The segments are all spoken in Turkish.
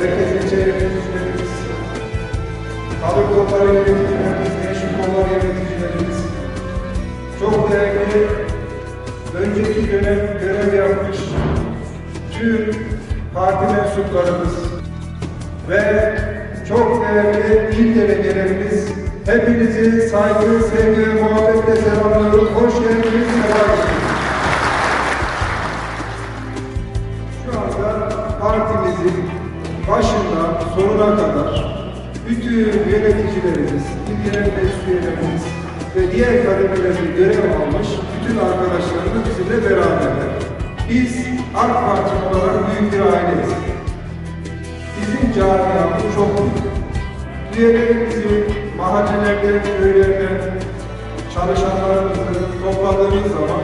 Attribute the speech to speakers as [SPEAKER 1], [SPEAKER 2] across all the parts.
[SPEAKER 1] Merkez ilçe yöneticilerimiz, Kalıp kolları yöneticilerimiz, gençlik kolları yöneticilerimiz, çok değerli önceki dönem görev yapmış tüm parti mensuplarımız ve çok değerli il delegelerimiz, hepinizi saygı, sevgi ve muhabbetle selamlıyorum. Hoş geldiniz, sonuna kadar bütün yöneticilerimiz, il genel meclis ve diğer kademelerde görev almış bütün arkadaşlarımız bizimle beraberler. Biz AK Parti olarak büyük bir aileyiz. Bizim camiamız çok büyük. Üyelerimizi mahallelerden, köylerden, çalışanlarımızı topladığımız zaman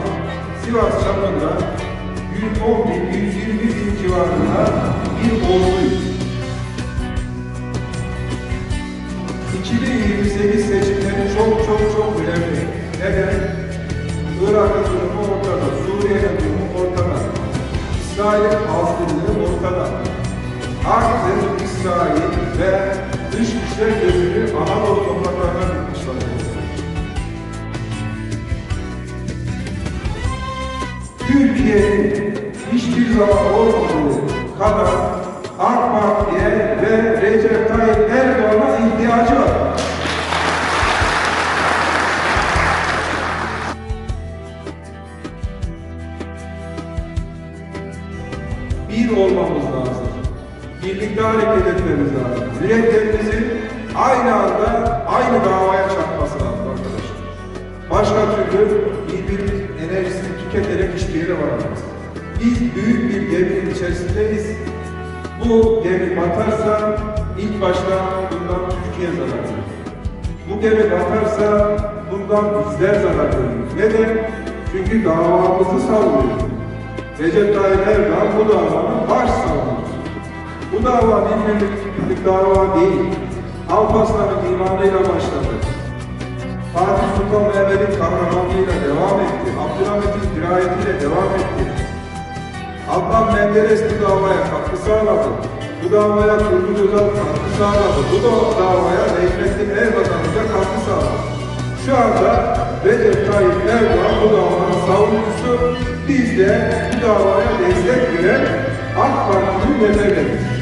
[SPEAKER 1] Sivas çapında 110 bin, 120 bin civarında 2028 seçimleri çok çok çok önemli. Neden? Irak'ın durumu ortada, Suriye'nin durumu ortada, İsrail'in azgınlığı ortada. Artık İsrail ve dış güçler gözünü Anadolu topraklarına dikmiş vaziyette. Türkiye'nin hiçbir zaman olmadığı kadar AK Parti'ye ve Recep Tayyip Erdoğan'a Bir olmamız lazım. Birlikte hareket etmemiz lazım. Yüreklerimizin aynı anda aynı davaya çarpması lazım arkadaşlar. Başka türlü birbirimizin enerjisini tüketerek hiçbir yere varamayız. Biz büyük bir geminin içerisindeyiz. Bu gemi batarsa ilk başta bundan Türkiye zarar görür. Bu gemi batarsa bundan bizler zarar görürüz. Neden? Çünkü davamızı savunuyor. Recep Tayyip Erdoğan bu davanın baş savunucusu. Bu dava bir dava değil. Alparslan'ın imanıyla başladı. Fatih Sultan Mehmet'in kahramanlığıyla devam etti. Abdülhamit'in dirayetiyle devam etti. Adnan Menderes bu davaya katkı sağladı. Bu davaya Turgut Özal katkı sağladı. Bu da davaya Necmettin Erbakan da katkı sağladı. Şu anda Recep Tayyip Erdoğan bu davanın savunucusu. Biz de bu davaya destek veren AK Parti'nin neferleriyiz.